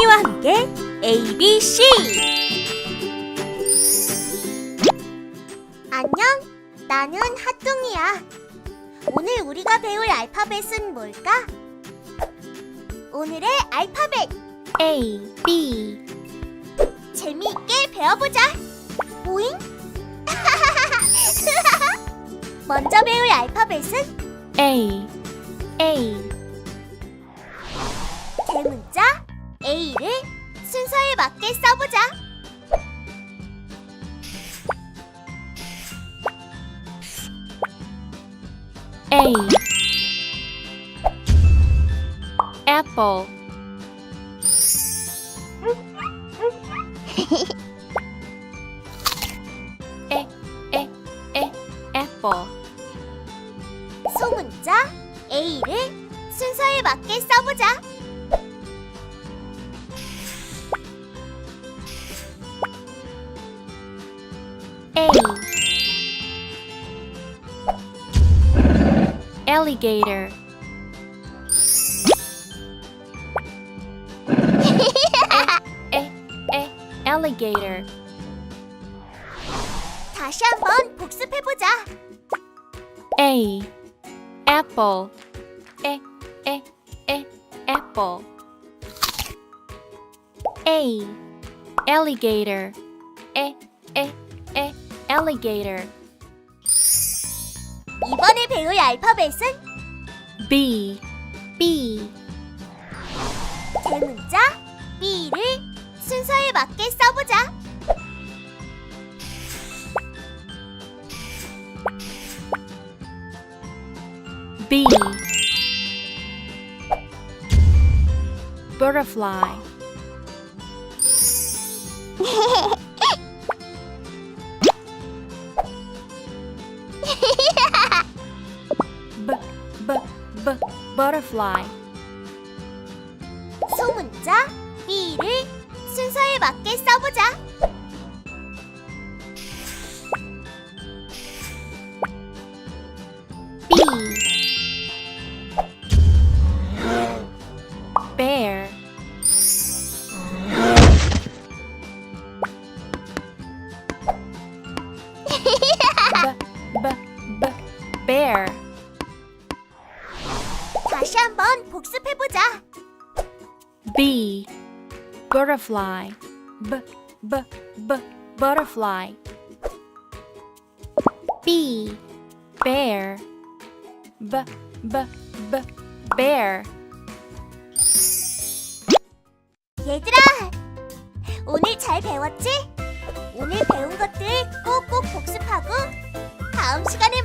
A, B, C. 안녕, 나는 핫둥이야. 오늘 우리가 배울 알파벳은 뭘까? 오늘의 알파벳 A, B. 재미있게 배워보자. 오잉? 먼저 배울 알파벳은 A, A. 대문자 A를 순서에 맞게 써보자. A. Apple. E, E, E, apple. Alligator. E, E, E, alligator. 다시 한번 복습해보자. A. Apple. E, E, E, apple. A. Alligator. E, E, E, alligator. 이번에 배울 알파벳은 B. B. 대문자 B를 순서에 맞게 써보자. B. Butterfly. butterfly. 소문자 B를 순서에 맞게 써보자. B. Bear. 다시 한번 복습해보자. B. Butterfly. B, B, B, butterfly. B. Bear. B, B, B, bear. 얘들아, 오늘 잘 배웠지? 오늘 배운 것들 꼭꼭 복습하고 다음 시간에